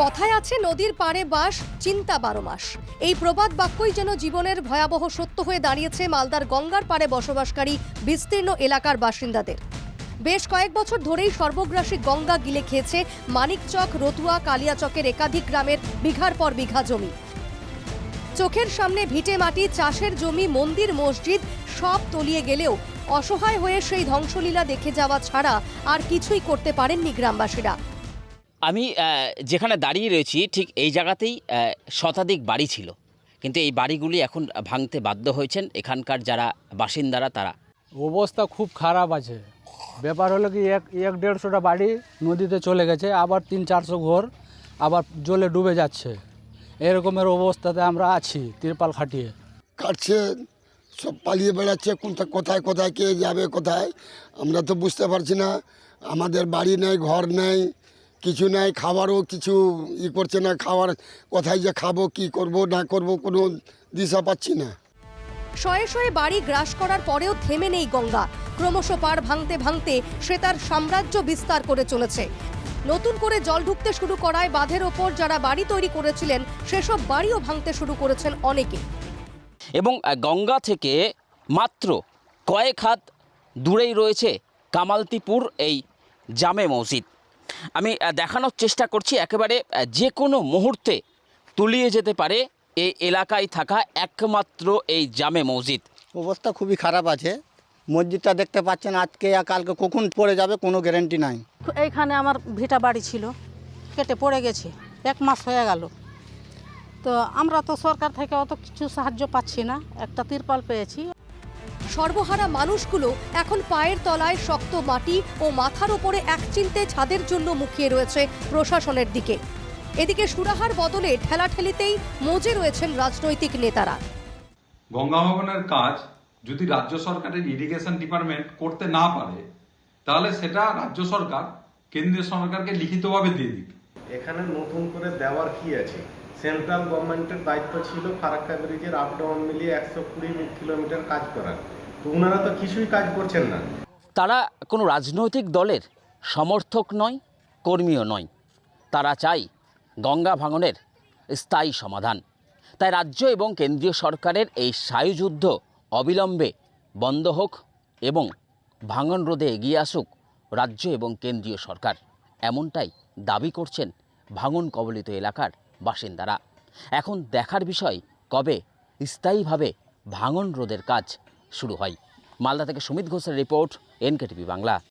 কথায় আছে, নদীর পাড়ে বাস, চিন্তা বারো মাস। এই প্রবাদ বাক্যই যেন জীবনের ভয়াবহ সত্য হয়ে দাঁড়িয়েছে মালদার গঙ্গার পাড়ে বসবাসকারী, বিস্তীর্ণ এলাকার বাসিন্দাদের। বেশ কয়েক বছর ধরেই সর্বগ্রাসী গঙ্গা গিলে খেয়েছে মানিকচক, রতুয়া, কালিয়াচকের একাধিক গ্রামের বিঘার পর বিঘা জমি। চোখের সামনে ভিটে মাটি, চাষের জমি, মন্দির, মসজিদ, সব তলিয়ে গেলেও অসহায় হয়ে সেই ধ্বংসলীলা দেখে যাওয়া ছাড়া আর কিছুই করতে পারেননি গ্রামবাসীরা। আমি যেখানে দাঁড়িয়ে রয়েছি ঠিক এই জায়গাতেই শতাধিক বাড়ি ছিল। কিন্তু এই বাড়িগুলি এখন ভাঙতে বাধ্য হয়েছেন এখানকার যারা বাসিন্দারা তারা। অবস্থা খুব খারাপ আছে। ব্যাপার হলো কি এক এক দেড়শোটা বাড়ি নদীতে চলে গেছে আবার তিন চারশো ঘর আবার জলে ডুবে যাচ্ছে। এরকমের অবস্থাতে আমরা আছি তিরপাল খাটিয়ে। কাটছে সব পালিয়ে বেড়াচ্ছে, কোনটা কোথায় কোথায়, কে যাবে, কোথায়, আমরা তো বুঝতে পারছি না। আমাদের বাড়ি নেই, ঘর নেই, কিছু নেই, খাবারও কিছু ই করছে না, খাবার কোথায় যে খাব, কি করব, না করব, কোনো দিশা পাচ্ছি না। শয়ে শয়ে বাড়ি গ্রাস করার পরেও থেমে নেই গঙ্গা। ক্রমশ পার ভাঙতে ভাঙতে সে তার সাম্রাজ্য বিস্তার করে চলেছে। নতুন করে জল ঢুকতে শুরু করায় বাঁধের ওপর যারা বাড়ি তৈরি করেছিলেন, সেসব বাড়িও ভাঙতে শুরু করেছেন অনেকে। এবং গঙ্গা থেকে মাত্র কয়েক হাত দূরেই রয়েছে কামালতিপুর এই জামে মসজিদ। আমি দেখানোর চেষ্টা করছি একেবারে যে কোনো মুহূর্তে তুলিয়ে যেতে পারে এই এলাকায় থাকা একমাত্র এই জামে মসজিদ। অবস্থা খুবই খারাপ আছে। মসজিদটা দেখতে পাচ্ছেন আজকে আর কালকে কখন পড়ে যাবে কোনো গ্যারেন্টি নাই। এইখানে আমার ভিটা বাড়ি ছিল কেটে পড়ে গেছে এক মাস হয়ে গেল। তো আমরা তো সরকার থেকে অত কিছু সাহায্য পাচ্ছি না একটা তিরপাল পেয়েছি। সর্বহারা মানুষগুলো এখন পায়ের তলায় শক্ত মাটি ও মাথার ওপরে একচিলতে ছাদের জন্য মুখিয়ে রয়েছে প্রশাসনের দিকে। এদিকে সুরাহার বদলে ঠেলাঠেলিতেই মজে রয়েছেন রাজনৈতিক নেতারা। গঙ্গা ভবনের কাজ যদি রাজ্য সরকারের ইরিগেশন ডিপার্টমেন্ট করতে না পারে তাহলে সেটা রাজ্য সরকার কেন্দ্রীয় সরকারকে লিখিতভাবে দিয়ে দিক এখানে নতুন করে দেওয়ার কি আছে? সেন্ট্রাল গভর্নমেন্টের দায়িত্ব ছিল ফারাক্কা ব্রিজের আপ ডাউন মিলিয়ে একশো কুড়ি কিলোমিটার কাজ করার। তো ওনারা তো কিছুই কাজ করছেন না। তারা কোনো রাজনৈতিক দলের সমর্থক নয়, কর্মীও নয়। তারা চাই গঙ্গা ভাঙনের স্থায়ী সমাধান। তাই রাজ্য এবং কেন্দ্রীয় সরকারের এই সায়ুযুদ্ধ অবিলম্বে বন্ধ হোক এবং ভাঙন রোধে এগিয়ে আসুক রাজ্য এবং কেন্দ্রীয় সরকার। এমনটাই দাবি করছেন ভাঙন কবলিত এলাকার বাসিন্দারা। এখন দেখার বিষয় কবে স্থায়ীভাবে ভাঙন রোধের কাজ শুরু হয়। মালদা থেকে সুমিত ঘোষের রিপোর্ট, এনকেটিভি বাংলা।